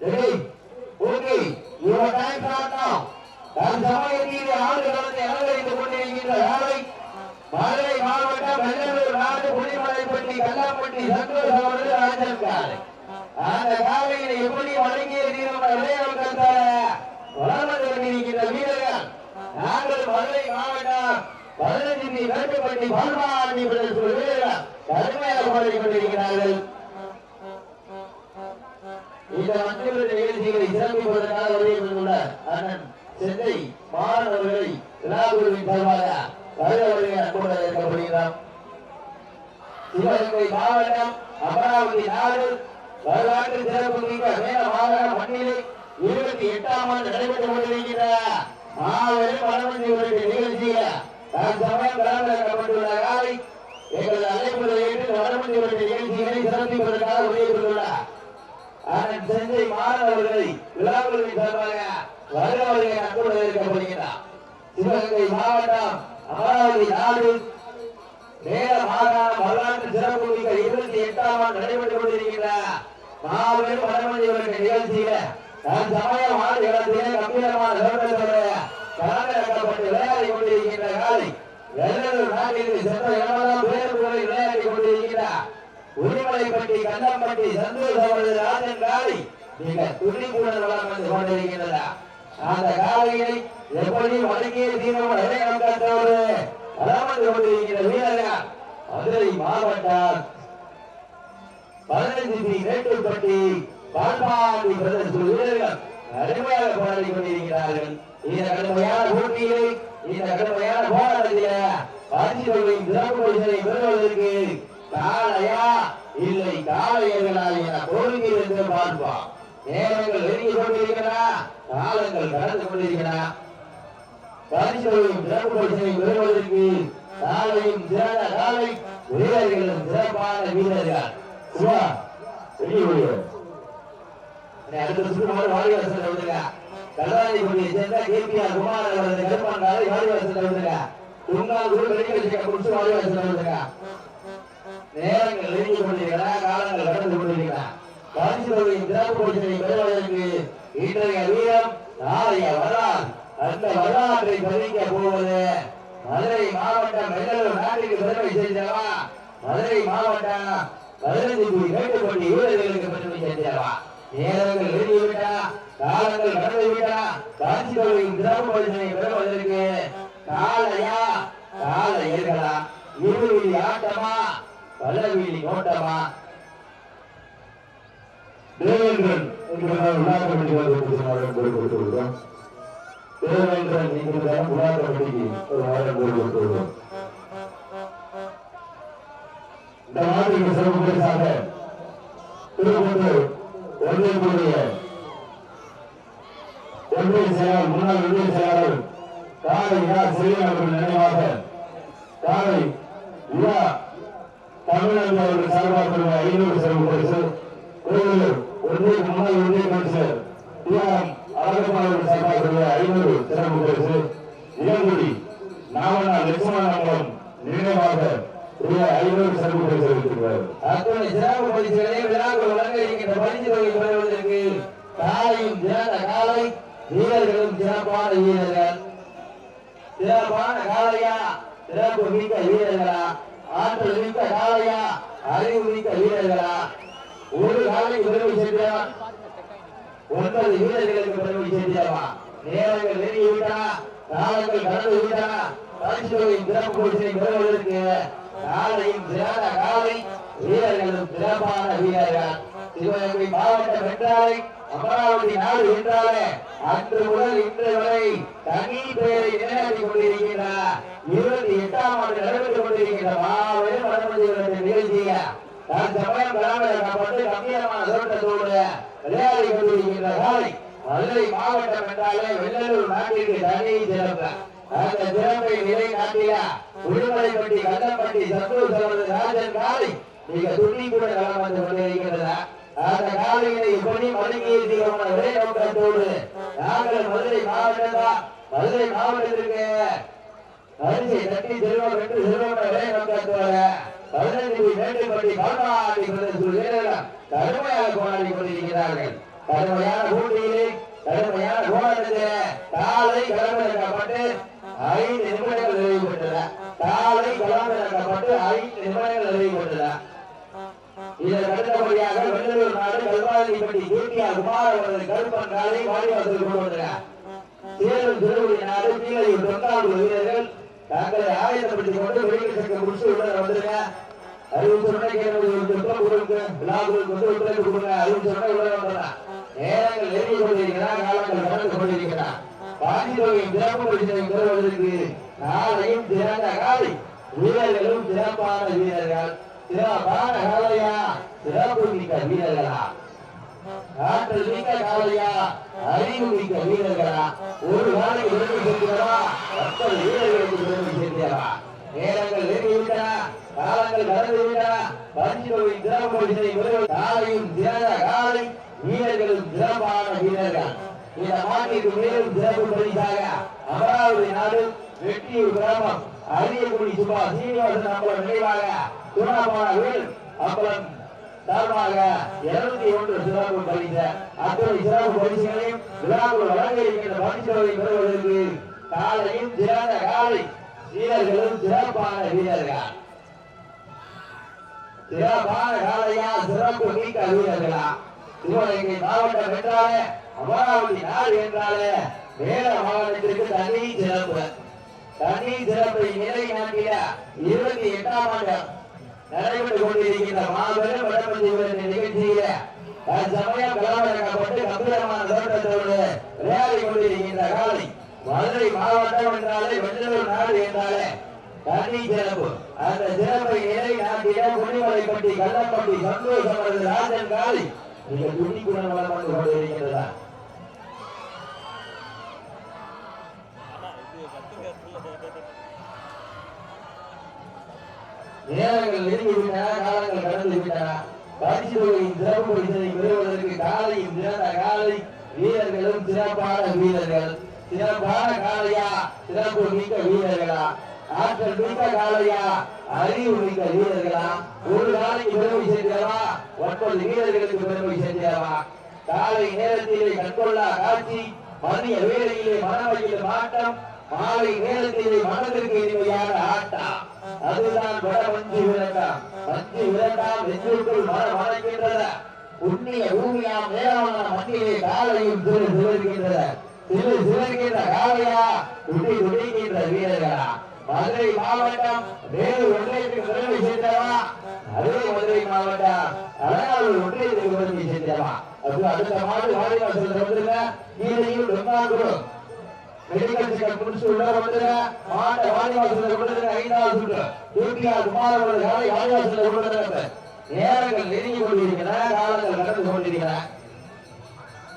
Ready okay your time start now தற்சமயத்தில் ஆடு களத்தை அலங்கரித்துக் கொண்டிருக்கின்ற வேலை மதுரை மாவட்டம் வெள்ளலூர் நாடு குடிமலைப்பட்டி கல்லாப்பட்டி சந்தோஷ் அவர்கள் ராஜன் அந்த காலையில் எப்படி வழங்கிய தீரம் விளையாட்டு வளர்ந்து கொண்டிருக்கின்ற வீரர்கள். நாங்கள் மதுரை மாவட்டம் பதினஞ்சு வேட்டுப்பட்டி பல்வாணி வீரர்கள். கடுமையாக பாடி கொண்டிருக்கிறார்கள். இந்த நிகழ்ச்சிகளை சிறப்பிப்பதற்காக வருகின்ற அண்ணன் சென்னை விழாக்குழுவின் சார்பாக வருகிறவர்களை அன்போடு சிவகங்கை மாவட்டம் அமராவதி நாடு வரலாற்று சிறப்பு மிக்க மேல மாகாண மண்ணிலே இருபத்தி எட்டாம் ஆண்டு நடைபெற்றுக் கொண்டிருக்கிற மாபெரும் வளர்ச்சி நிகழ்ச்சியில சமயம் கலந்துரைக்கப்பட்டுள்ள காலை எங்களது அழைப்புகளை ஏற்று வளர்ச்சி நிகழ்ச்சிகளை சிறப்பிப்பதற்காக வெளியிட்டுள்ளார் அண்ணன் சென்னை மாணவர்களை விழாக்குழுவின் சார்பாக வருகிறவர்களை அன்போடு இருக்கப்படுகிறார் சிவகங்கை மாவட்டம் அமராவதி நாடு. நேர மாகாண வரலாற்று சிறப்பு மிக்க இருபத்தி எட்டாம் ஆண்டு நடைபெற்றுக் கொண்டிருக்கின்ற மாபெரும் வடமொழிகளுடைய நிகழ்ச்சியில தன் சமயம் ஆண்டு இடத்திலே கம்பீரமான சிறப்பத்தோடு கலந்து கொண்டிருக்கின்ற காலை. வெள்ளலூர் நாட்டிற்கு சென்ற இடமெல்லாம் பேருந்துகளை விளையாடி உருமலைப்பட்டி கண்ணம்பட்டி சந்தோஷ் அவரது ராஜன் காலை மிக துணிப்புடன் வளம் வந்து கொண்டிருக்கின்றதா? அந்த காலையை எப்படி வழங்கிய தீரம் இளைஞர்களோடு வளம் வந்து கொண்டிருக்கிற வீரர்கள் மதுரை மாவட்டம் பதினைந்து பி மேட்டுப்பட்டி பால்பாண்டி பிரதேச வீரர்கள் கடுமையாக போராடி கொண்டிருக்கிறார்கள். இந்த கடுமையான போட்டியில் இந்த கடுமையான போராட்டத்தில பரிசுகளின் சிறப்பு பரிசனை பெறுவதற்கு காளையா இல்லை காளையர்களா என கோரிக்கை என்று பார்ப்போம். நேரங்கள் நெருங்கி கொண்டிருக்கிறா காலங்கள் கடந்து கொண்டிருக்கிறா பரிசுகளின் சிறப்பு பரிசனை பெறுவதற்கு காலையும் சிறந்த காலை வீரர்களும் சிறப்பான வீரர்கள். சுவா வெளியே வெளியே அடுத்த சுற்றுமாறு வாடிவாசல் விடுங்க கல்லாதிபதியை சேர்ந்த கேபிஆர் குமார் அவரது கருப்பான் காலை வாடிவாசல் விடுங்க துங்கால் குரு வச்சுக்க குறித்து வாடிவாசல் விடுங்க நேரங்கள் நெருங்கி கொண்டிருக்கிறா காலங்கள் கடந்து கொண்டிருக்கிறா பரிசுகளின் சிறப்பு பரிசனை பெறுவதற்கு இன்றைய வீரம் நாளைய வரலாறு. அந்த வரலாற்றை பதிக்க போவது மதுரை மாவட்டம் வெள்ளலூர் நாட்டிற்கு பெருமை சேர்ந்தவா? மதுரை மாவட்டம் பதினைந்து கோடி மேட்டுப்பட்டி வீரர்களுக்கு பெருமை சேர்ந்தவா? நேரங்கள் எழுதிவிட்டா காலங்கள் கடந்து விட்டா காட்சிகளின் சிறப்பு பரிசனை பெறுவதற்கு காலையா? கால ஏற்கலா இருவிழி ஆட்டமா? பலவிழி ஓட்டமா? தேவேந்திரன் என்கிற கமிட்டி வந்து தேவேந்திரன் என்கிற விழா கமிட்டிக்கு ஒரு இந்த மாதத்துக்கு சிறப்பு பரிசாக திருப்பத்தூர் ஒன்றியக்கூடிய ஒன்றிய செயலாளர் முன்னாள் ஒன்றிய செயலாளர் காலை இரா செல்வன் அவர்கள் நினைவாக காலை இரா தமிழ்நாடு அவர்கள் சார்பாக ஐநூறு சிறப்பு பரிசு. கோவிலூர் ஒன்றிய முன்னாள் ஒன்றிய கமிஷனர் டிஆர் அழகப்பா அவர்கள் சார்பாக ஐநூறு சிறப்பு பரிசு. இளங்குடி நாவனா லட்சுமணன் நினைவாக ஐநூறு சிறப்பு பரிசு அளித்திருக்கிறார் அத்துணை சிறப்பு பரிசுகளை விழாக்கள் வழங்க இருக்கின்ற பரிசு தொகை பெறுவதற்கு காலையும் சிறந்த காலை வீரர்களும் சிறப்பான வீரர்கள். சிறப்பான காளையா சிறப்பு மிக்க வீரர்களா? ஆற்றல் மிக்க காலையா அறிவு மிக்க வீரர்களா? ஒரு காலை உதவி செய்தார் ஒன்பது வீரர்களுக்கு உதவி சேர்ந்தவா நேரங்கள் நெருங்கிவிட்டா காலங்கள் கடந்து விட்டா பரிசுகளின் சிறப்பு பரிசை பெறுவதற்கு காலையும் சிறந்த காலை வீரர்களும் சிறப்பான வீரர்கள். சிவகங்கை மாவட்ட என்றாலே அமராவதி நாடு என்றாலே அன்று முதல் இன்று வரை தனி பெயரை நிலைநாட்டிக் கொண்டிருக்கிறார் இருபத்தி எட்டாம் ஆண்டு நடைபெற்றுக் கொண்டிருக்கின்ற மாபெரும் வடமொழிகளுடைய நிகழ்ச்சிய தன் சமயம் கலாமிடப்பட்டு கம்பீரமான தோட்டத்தோடு விளையாடி கொண்டிருக்கின்ற காலை மதுரை மாவட்டம் என்றாலே வெள்ளலூர் நாட்டிற்கு தனி சிறப்பு அந்த சிறப்பை நிலைநாட்டிய உடுமலைப்பட்டி கல்லப்பட்டி சந்தோஷ் அவரது ராஜன் காலை மிக துணி கூட கலந்து கொண்டிருக்கிறதா அந்த காலையினை இப்படி மடங்கிய தீவிரமான ஒரே நோக்கத்தோடு நாங்கள் மதுரை மாவட்டம் மதுரை மாவட்டத்திற்கு அரிசி தட்டி செல்வம் என்று செல்வம் ஒரே நோக்கத்தோட பதினைந்து மேட்டுப்பட்டி பால்மாடி பிரதேச கடுமையாக போராடி கொண்டிருக்கிறார்கள். கடுமையான போட்டியிலே கடுமையான போராட்டத்திலே காலை களமிறக்கப்பட்டு ஐந்து நிமிடங்கள் நிறைவு பெற்றன. காலை களமிறக்கப்பட்டு ஐந்து நிமிடங்கள் நிறைவு பெற்றன. இதற்கு அடுத்தபடியாக வெள்ளலூர் நாடு கல்வாதிபட்டி கேடிஆர் குமார் அவரது கருப்பன் காலை வாடிவாசல் கொண்டு வந்தனர் சேலம் திருவடி நாடு கீழையூர் தொண்டாளூர் வீரர்கள் தங்களை ஆயத்தப்படுத்திக் கொண்டு வெளியில் சக்க முடிச்சு உள்ள வந்துருங்க அறிவு சொன்ன விழாவுக்கு ஒத்துழைப்பு கொடுங்க அறிவு சொன்ன உள்ள வந்துடலாம் நேரங்கள் நெருங்கி கொண்டிருக்கிறார் காலங்கள் கடந்து கொண்டிருக்கிறார் பாதி சிறப்பு பரிசனை பெறுவதற்கு நாளையும் காலை வீரர்களும் சிறப்பான வீரர்கள். சிறப்பான காலையா சிறப்பு மிக்க வீரர்களா? ஆற்றல் மிக்க காலையா அறிவு மிக்க வீரர்களா? ஒரு நாளை உதவி சேர்க்கிறவா மற்ற வீரர்களுக்கு பெருமை சேர்க்கிறவா நேரங்கள் நெருங்கிவிட்டன காலங்கள் கடந்து விட்டன பரிசுகளின் சிறப்பு பரிசனை பெறுவது காலையும் சிறந்த காலை வீரர்களும் சிறப்பான வீரர்கள். இந்த மாட்டிற்கு மேலும் சிறப்பு பரிசாக அமராவதி நாடு வெட்டியூர் கிராமம். அரியக்குடி சுபா சீனிவாசன் அம்பலம் நினைவாக துணாமான வேல் அம்பலம் சார்பாக இருநூத்தி ஒன்று சிறப்பு பரிசு. அத்தனை சிறப்பு பரிசுகளையும் விழாக்குள் வழங்க இருக்கின்ற பரிசுகளை பெறுவதற்கு காலையும் சிறந்த காலை வீரர்களும் சிறப்பான வீரர்கள். சிறப்பான காலையா சிறப்பு நீக்க வீரர்களா. சிவகங்கை மாவட்டம் என்றாலே அமராவதி நாடு என்றாலே வேத மாவட்டத்திற்கு தனி சிறப்பு. தனி சிறப்பை நிலை நிலைநாட்டிய இருபத்தி எட்டாம் ஆண்டு நடைபெற்றுக் கொண்டிருக்கின்ற மாபெரும் வடமஞ்சி நிகழ்ச்சியில தற்சமயம் கலவரக்கப்பட்டு கம்பீரமான தோட்டத்தோடு விளையாடி கொண்டிருக்கின்ற காலை மதுரை மாவட்டம் என்றாலே வெள்ளூர் நாடு என்றாலே தனி சிறப்பு. அந்த சிறப்பை நிலை நிலைநாட்டிய குடிமலைப்பட்டி கள்ளப்பட்டி சந்தோஷம் அவரது ராஜன் காலை மிக துணிக்குடன் வளம் வந்து கொண்டிருக்கிறதா நேரங்கள் நெருங்கி விட்டன காலங்கள் கடந்து விட்டன பரிசு தொகையின் சிறப்பு பரிசனை பெறுவதற்கு காலையும் சிறந்த காலை வீரர்களும் சிறப்பான வீரர்கள். சிறப்பான காலையா? சிறப்பு மிக்க வீரர்களா? ஆற்றல் மிக்க காலையா? அறிவு மிக்க வீரர்களா? ஒரு காலைக்கு பெருமை சேர்க்கிறவா ஒன்பது வீரர்களுக்கு பெருமை சேர்க்கிறவா காலை நேரத்திலே கண்கொள்ளா காட்சி மதிய வேலையிலே மனவையிலே மாட்டம் மாலை நேரத்திலே மனதிற்கு இனிமையான ஆட்டம். அதுதான் வட மஞ்சு விரட்டாம் மஞ்சு விரட்டாம் நெஞ்சுக்குள் மன மணக்கின்றன புண்ணிய பூமியாம் மேலான மண்ணிலே காலையும் சிறு சிறுகின்றன சிறு சிறுகின்ற காலையா? துடி துடிக்கின்ற வீரர்களா? மதுரை மாவட்டம் வேறு ஒன்றியத்துக்கு பெருமை சேர்ந்தவா? அதே மதுரை மாவட்டம் அடையாளூர் ஒன்றியத்துக்கு அது அடுத்த மாடு வந்துருங்க கீழையும் மெடிக்கல் செக்கப் முடிச்சு உள்ள வந்துருங்க மாட்டை வாடிவாசல் கொடுத்துருங்க ஐந்தாவது சுற்று டிபிஆர் குமாரவர்கள் காலை வாடிவாசல் நேரங்கள் நெருங்கி கொண்டிருக்கிற காலங்கள் கடந்து கொண்டிருக்கிற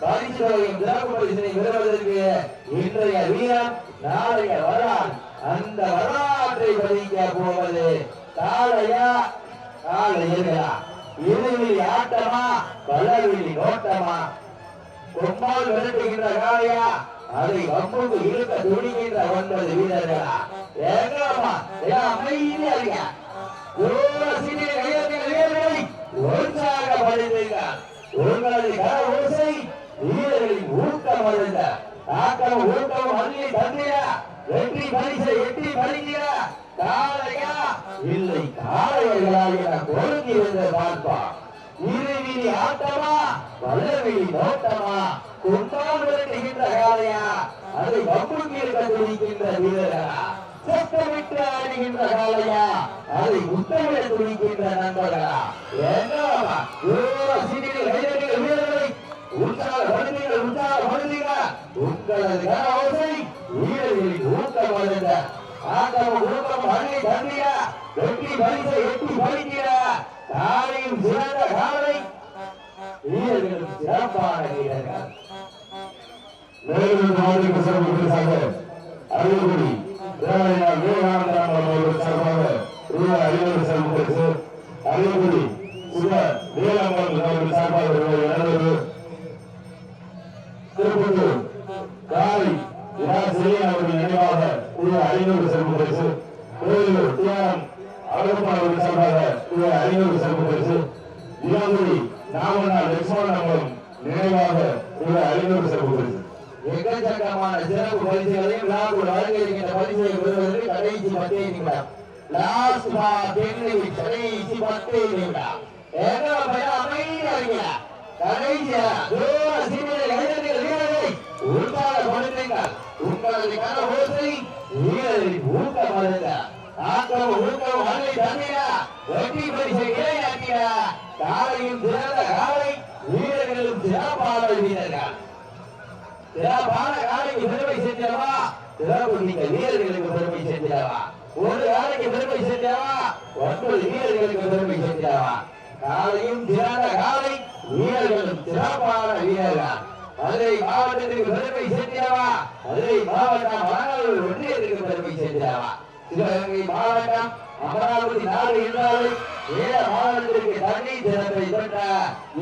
பரிசுகளையும் சிறப்பு பரிசினை பெறுவதற்கு இன்றைய வீரன் நாளைய வரலாறு அந்த வரலாற்றை பதிக்க போவது காளையா காளையர்களா இருவிழி ஆட்டமா பலவிழி நோட்டமா கொம்பால் விரட்டுகின்ற காளையா அதை வம்புக்கு இருக்க துணிகின்ற ஒன்பது வீரர்களா? எங்கம்மா அமைதியா இருக்க உங்களது கர ஓசை வீரர்களின் ஊக்கம் அழுந்த ஆக்கம் ஊக்கம் அள்ளி தந்திர வெற்றி பரிசை எட்டி பறிக்கிற காலையா இல்லை காளையர்களா என கொடுங்கி பார்ப்பான். பார்ப்பா ஆட்டமா? வல்லவீதி நோட்டமா குண்டால் விரட்டுகின்ற காலையா அது வம்புக்கு இருக்க துடிக்கின்ற வீரர்களா சத்தமிட்டு ஆடுகின்ற காளையா? அதை முத்தமிட துடிக்கின்ற நண்பர்களா என்னவா? சீனியர் கைதடிகள் வீரர்களை உற்சாகப்படுத்துங்கள் உற்சாகப்படுத்துங்கள் உங்களது கரவோசை வீரர்களின் ஊக்கம் அழுந்த ஆட்டம் ஊக்கம் அள்ளி தந்திர வெற்றி பரிசை எட்டி பறிக்கிற காலையும் சிறந்த காலை வீரர்களும் சிறப்பான வீரர்கள் மேலும் மாவட்ட சிறப்பு அரியக்குடி அவர்கள் சார்பாக ஐநூறு சிறப்பு அரியக்குடி சுப வேளாங்கல் அவர்கள் சார்பாக ரூபாய் இருநூறு காலை விராசிரியன் அவர்கள் நினைவாக ரூபாய் ஐநூறு சிறப்பு பரிசு டிஆர்எம் அழகப்பா சார்பாக ரூபாய் ஐநூறு சிறப்பு பரிசு இளங்குடி நாமநாள் லட்சுமணன் நினைவாக ரூபாய் ஐநூறு சிறப்பு பரிசு எக்கச்சக்கமான சிறப்பு பரிசுகளையும் விழாக்குள் வழங்க இருக்கின்ற பரிசுகளை பெறுவதற்கு கடைசி பத்தே நிமிடம் லாஸ்ட் டென் கடைசி பத்தே நிமிடம் எங்க பையன் அமைதியா இருக்கீங்க கடைசியா தூர சீமையை வீரர்களை உங்களது கன ஓசை வீரர்களின் ஆக்கம் ஊக்கம் வகை தந்தீரா பரிசை இடையாக்கியா காலையும் சிறந்த காலை வீரர்களும் சிறப்பான வீரர்கள். சிறப்பான காலைக்கு பெருமை செஞ்சவா சிறப்பு நீங்க வீரர்களுக்கு பெருமை ஒரு காலைக்கு பெருமை செஞ்சவா ஒன்பது வீரர்களுக்கு பெருமை செஞ்சவா காலையும் சிறந்த காலை வீரர்களும் சிறப்பான வீரர்கள். மதுரை மாவட்டத்திற்கு பெருமை செஞ்சவா மதுரை மாவட்டம் மாணவர்கள் ஒன்றியத்திற்கு பெருமை செஞ்சவா சிவகங்கை மாவட்டம் அமராவதி நாடு என்றாலும் ஏழ மாவட்டத்திற்கு தண்ணீர் தினத்தை பெற்ற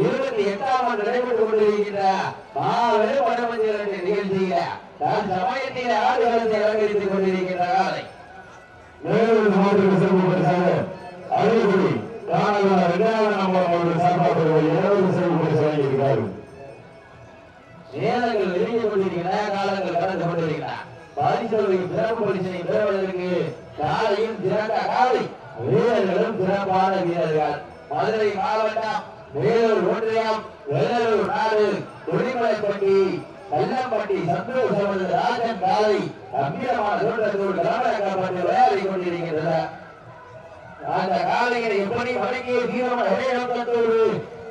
இருபத்தி எட்டாம் ஆண்டு நடைபெற்றுக் கொண்டிருக்கின்ற மாபெரும் வடமஞ்சள் நிகழ்ச்சியில தன் சமயத்திலே ஆடுகளத்தை அலங்கரித்துக் கொண்டிருக்கின்ற காலை. மாவட்ட சிறப்பு பரிசாக அரியக்குடி காணலாம் இரண்டாவது நம்பர் அவர்கள் சார்பாக ரூபாய் இருநூறு சிறப்பு பரிசு வழங்கியிருக்கிறார்கள். நேரங்கள் வெளியே கொண்டிருக்கிற காலங்கள் கடந்து கொண்டிருக்கிற பரிசோதனைக்கு சிறப்பு பரிசனை பெறுவதற்கு காலையும் சிறந்த காலை. வீரர்களும் சிறப்பான வீரர்கள். மதுரை மாவட்டம் வேலூர் ஒன்றியம் வேலூர் நாடு துணிமலைப்பட்டி கல்லம்பட்டி சந்தோஷமது ராஜன் காலை கம்பீரமான தோட்டத்தோடு கலவரக்கப்பட்டு விளையாடி கொண்டிருக்கின்றன. அந்த காலையை எப்படி வடக்கே தீவிரமான இடைநோக்கத்தோடு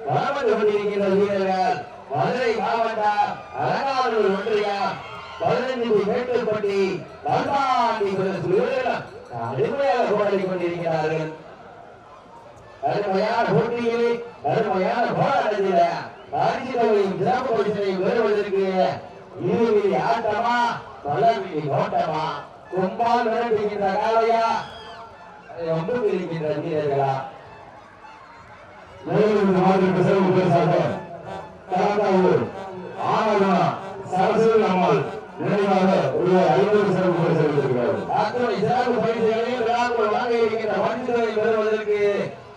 வளம் கொண்டிருக்கின்ற வீரர்கள்? மதுரை மாவட்டம் அலங்காநல்லூர் ஒன்றியம் பதினைந்து மேட்டல் பட்டி வீரர்கள் அருமையாக போராடி கொண்டிருக்கிறார்கள். அருமையான போட்டியில் அருமையான போராட்டத்தில் பரிசு தொகையும் சிறப்பு பரிசனை பெறுவதற்கு இருவிழி ஆட்டமா பலவிழி ஓட்டமா? கும்பால் விரட்டுகின்ற காலையா ஒன்று இருக்கின்ற வீரர்களா? மேலும் மாவட்ட சிறப்பு பரிசாக தாத்தாவூர் ஆனந்தா சரஸ்வதி அம்மாள் நினைவாக ரூபாய் ஐநூறு சிறப்பு பரிசு அளித்திருக்கிறார்கள் அத்துணை சிறப்பு பரிசுகளையும் விழாக்குள் வாங்க இருக்கின்ற பரிசுகளை பெறுவதற்கு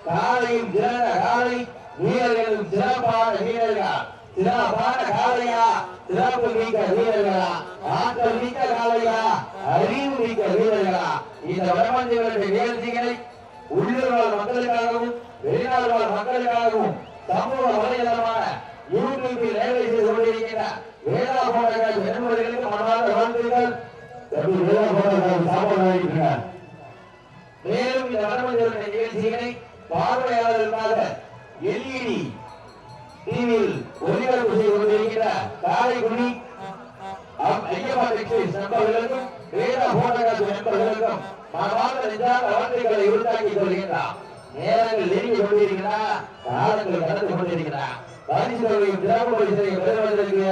காலையும் சிறந்த காலை வீரர்களும் சிறப்பான வீரர்கள் சிறப்பான காலையா சிறப்பு மிக்க வீரர்களா ஆற்றல் மிக்க காலையா அறிவு மிக்க வீரர்களா இந்த வடமஞ்சளுடைய நிகழ்ச்சிகளை உள்ளூர் வாழ் மக்களுக்காகவும் வெளிநாடு வாழ் மக்களுக்காகவும் சமூக வலைதளமான யூடியூபில் வேலை செய்து கொண்டிருக்கின்ற வேதா போராட்டம் என்பவர்களுக்கு மனமார்ந்த வாழ்த்துக்கள் தம்பி வேதா போராட்டம் சாப்பாடு வாங்கிட்டு மேலும் இந்த வடமஞ்சளுடைய நிகழ்ச்சிகளை பார்வையாளர்களுக்காக எல்இடி டிவியில் ஒளிபரப்பு செய்து கொண்டிருக்கிற காரைக்குடி ஐயப்பா டெக்ஸ்டைல்ஸ் நண்பர்களுக்கும் வேதா போட்டோகிராஃபி நண்பர்களுக்கும் மனமார்ந்த நெஞ்சார்ந்த வாழ்த்துக்களை உருவாக்கி கொள்கின்றார். நேரங்கள் நெருங்கி கொண்டிருக்கிறா காலங்கள் கடந்து கொண்டிருக்கிறா பரிசு தொகையும் சிறப்பு பரிசை பெறுவதற்கு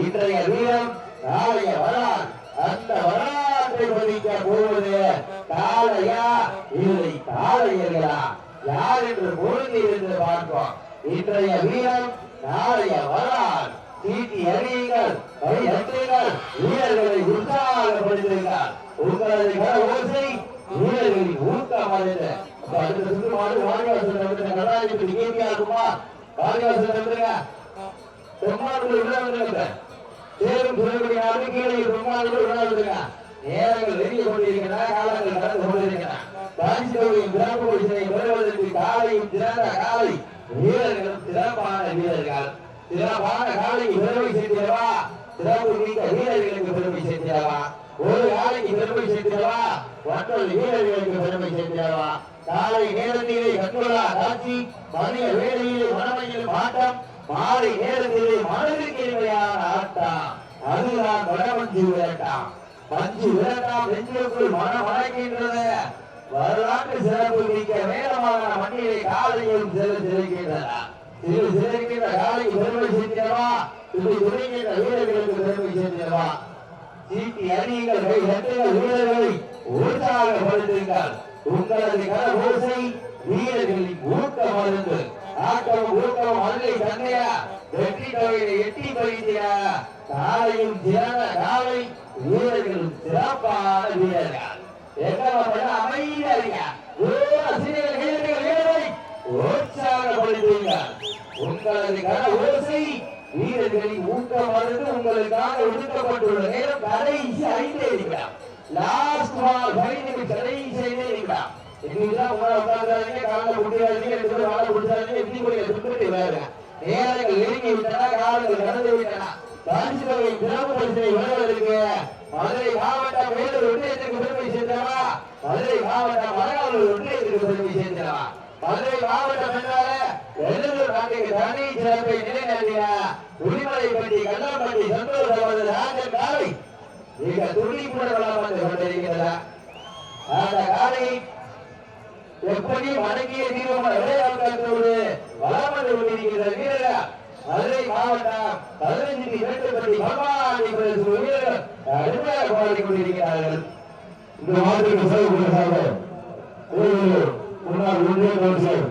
இன்றைய வீரம் நாளைய வரலாறு. அந்த வரலாறு வரலாற்றை பதிக்க போவது காளையா இல்லை காளையர்களா யார் என்று பொருந்தி இருந்து பார்ப்போம். இன்றைய வீரம் நாளைய வரலாறு. சீட்டி அறியுங்கள் வழிநடத்துங்கள் வீரர்களை உற்சாகப்படுத்துங்கள். உங்களது கர ஓசை வீரர்களின் ஊக்கம் அடைந்து. அடுத்த சுற்று மாடு வாடிவாசல் கலாச்சாரத்தில் கேள்வியா இருக்குமா? வாடிவாசல் வந்துருங்க பெருமாள் உள்ள வந்துருங்க. சேரும் நாடு கீழே பெருமாள் உள்ள வந்துருங்க. நேரங்கள் வெளியே கொண்டிருக்கின்றன காலங்கள் கடந்து கொண்டிருக்கின்றன. பரிசுத்தொகையும் சிறப்பு பரிசனை பெறுவதற்கு காலையும் திறந்த காலை வீரர்களும் சிறப்பான வீரர்கள். சிறப்பான காலைக்கு பெருமை சேர்த்திடவா சிறப்பு மிக்க வீரர்களுக்கு பெருமை சேர்த்திடவா ஒரு காலைக்கு பெருமை சேர்த்திடவா மற்றொரு வீரர்களுக்கு பெருமை சேர்த்திடவா காலை நேரத்திலே கண்கொள்ளா காட்சி மதிய வேலையிலே மனமையில் ஆட்டம் மாலை நேரத்திலே மனதிற்கு இனிமையான ஆட்டம். அதுதான் வடமஞ்சு விரட்டாம் பஞ்சு விரட்டாம் நெஞ்சுக்குள் மனம் அடைக்கின்றது வரலாற்று சிறப்பு மிக்க வேகமான மண்ணிலே காலையும் சிறு சிறுக்கின்றன சிறு சிறுக்கின்ற காலை பெருமை சேர்க்கிறவா? இப்படி துணைக்கின்ற வீரர்களுக்கு பெருமை சேர்க்கிறவா? சீட்டி அணியுங்கள் கை வீரர்களை உற்சாகப்படுத்துங்கள். உங்களது வீரர்களின் ஊக்கம் மருந்து ஊக்கம் தந்தையா? வெற்றி தொகையை எட்டி காலையும் காலை வீரர்களும் சிறப்பான வீரர்கள் எங்கப்பட அமைதியா உற்சாகப்படுத்துங்கள் உங்களது ஓசை வீரர்களின் ஊக்கம் உங்களுக்காக ஒதுக்கப்பட்டுள்ள நேரம் கடைசி ஐந்து நிமிடம். லாஸ்ட் பால் ஃபைவ் நிமிஷம் கடைசி ஐந்து நிமிடம். இதுதான் உங்களை உட்கார்ந்தாதீங்க ரெண்டு பேரும் குடிச்சாதீங்க இப்படி போய் சுட்டுட்டு வேற நேரங்கள் நெருங்கி விட்டனா காலங்கள் கடந்து விட்டன காஞ்சிபுரம் தொகை சிறப்பு பரிசனை வருவதற்கு மதுரை மாவட்டம் வேலூர் ஒன்றியத்திற்கு பெருமை சேர்ந்தவா மதுரை மாவட்டம் மரகாலூர் ஒன்றியத்திற்கு பெருமை சேர்ந்தவா மதுரை மாவட்டம் என்றால வெள்ளூர் நாட்டுக்கு தனி சிறப்பை நிலைநாட்டின உரிமலைப்பட்டி கண்ணாம்பட்டி சந்தோஷ் அவரது ராஜன் காலை மிக துணிப்புடன் வந்து கொண்டிருக்கிறதா. அந்த காலை எப்படி மடங்கிய தீர்வமான விளையாட்டு வளம் வந்து கொண்டிருக்கிறார் வீரர் மதுரை மாவட்டம் பதினைஞ்சு இரட்டுப்பட்டி பகவானி வீரர்கள் அருமையாக பாடிக் கொண்டிருக்கிறார்கள். இந்த மாதிரி சிறப்பு முன்னாள் ஒன்றிய கவுன்சிலர்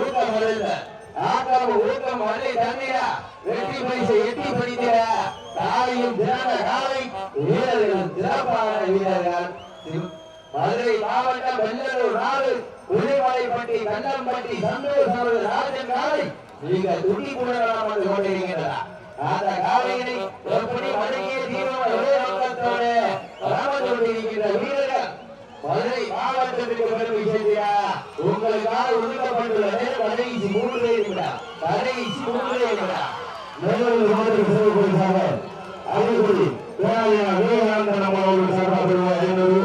ஊக்கம் அடைந்த ஆக்கம் ஊக்கம் தண்ணீரா வெற்றி பரிசை எட்டி படித்திட காலையும் திறந்த காலை வீரர்கள் சிறப்பான வீரர்கள். மதுரை மாவட்டம் வெள்ளலூர் நாடு உளிமலைப்பட்டி கண்ணம்பட்டி சந்தோஷ் அவர்கள் ராஜன் காலை. மிக துடிப்புடன் வந்து கொண்டிருக்கிறார் அந்த காலையினை எப்படி வணங்கிய தீவிர ஒரே நோக்கத்தோடு வீரர்கள். மதுரை மாவட்டத்திற்கு பெருமை சேர்த்தியா உங்களுக்காக ஒதுக்கப்பட்டுள்ளது. கடைசி மூன்று நிமிடம் கடைசி மூன்று நல்ல ஒரு மாவட்டத்திற்கு சிறப்பு பரிசாக அரியக்குடி பேராயர் விவேகானந்தன் அம்மாள் அவர்கள் சார்பாக ரூபாய் ஐநூறு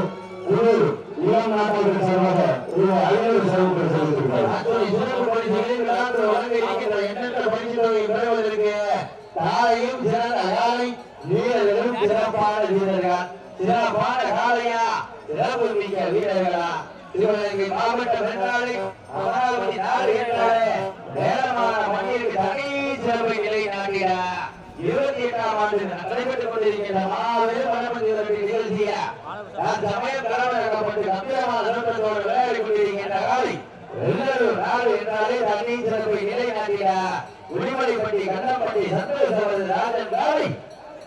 உள்ளூர் இளம் நாட்டாளர்கள் சார்பாக ரூபாய் ஐநூறு சிறப்பு பரிசு அளித்திருக்கிறார்கள் அத்துறை சிறப்பு பரிசுகளை விழாக்கு வழங்க இருக்கின்ற எண்ணற்ற பரிசு தொகை பெறுவதற்கு தாயும் சிறந்த காலை வீரர்களும் சிறப்பான வீரர்கள் சிறப்பான காலையா சிறப்பு மிக்க வீரர்களா சிவகங்கை மாவட்டம் என்றாலே அமராவதி நாடு என்றாலே வேளமான மண்ணிற்கு தனி சிறப்பை நிலை நாட்டினா இருபத்தி எட்டாம் ஆண்டு நடைபெற்றுக் கொண்டிருக்கின்ற மாபெரும் வனமதி நிகழ்ச்சியா சமயம் கலவரப்பட்டு கம்பீரமான சிறப்பத்தோடு விளையாடி கொண்டிருக்கின்ற காலை வெள்ளலூர் நாடு என்றாலே தண்ணி சிறப்பை நிலைநாட்டினா உரிமலைப்பட்டி கண்ணப்பட்டி சந்தோஷ் ராஜன் காலை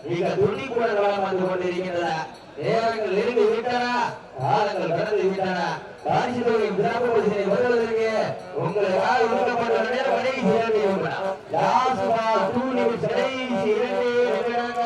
மிக துணிப்புடன் வளம் வந்து கொண்டிருக்கின்றன நேரங்கள் நெருங்கி விட்டன காலங்கள் கடந்து விட்டன காட்சி தொகை சிறப்பு பரிசனை வருவதற்கு உங்களுக்காக ஒதுக்கப்பட்ட நேரம் கடைசி இரண்டு நிமிடம் கடைசி இரண்டு நிமிடங்கள்